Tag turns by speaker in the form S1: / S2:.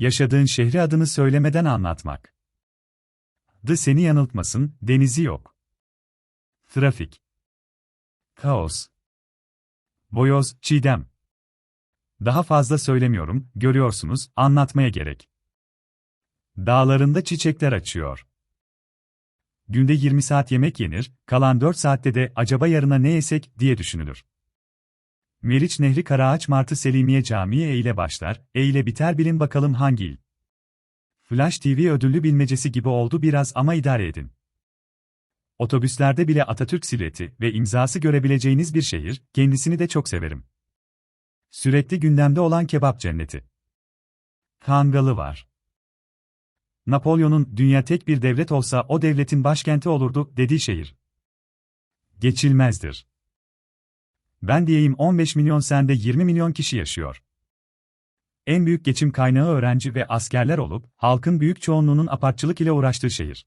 S1: Yaşadığın şehri adını söylemeden anlatmak. D seni yanıltmasın, denizi yok. Trafik. Kaos. Boyoz, çiğdem. Daha fazla söylemiyorum, görüyorsunuz, anlatmaya gerek. Dağlarında çiçekler açıyor. Günde 20 saat yemek yenir, kalan 4 saatte de acaba yarına ne yesek diye düşünülür. Meriç Nehri Karaağaç Martı Selimiye Camii E ile başlar, E ile biter bilin bakalım hangi il. Flash TV ödüllü bilmecesi gibi oldu biraz ama idare edin. Otobüslerde bile Atatürk silüeti ve imzası görebileceğiniz bir şehir, kendisini de çok severim. Sürekli gündemde olan kebap cenneti. Kangalı var. Napolyon'un dünya tek bir devlet olsa o devletin başkenti olurdu dediği şehir. Geçilmezdir. Ben diyeyim 15 milyon sende 20 milyon kişi yaşıyor. En büyük geçim kaynağı öğrenci ve askerler olup, halkın büyük çoğunluğunun apartçılık ile uğraştığı şehir.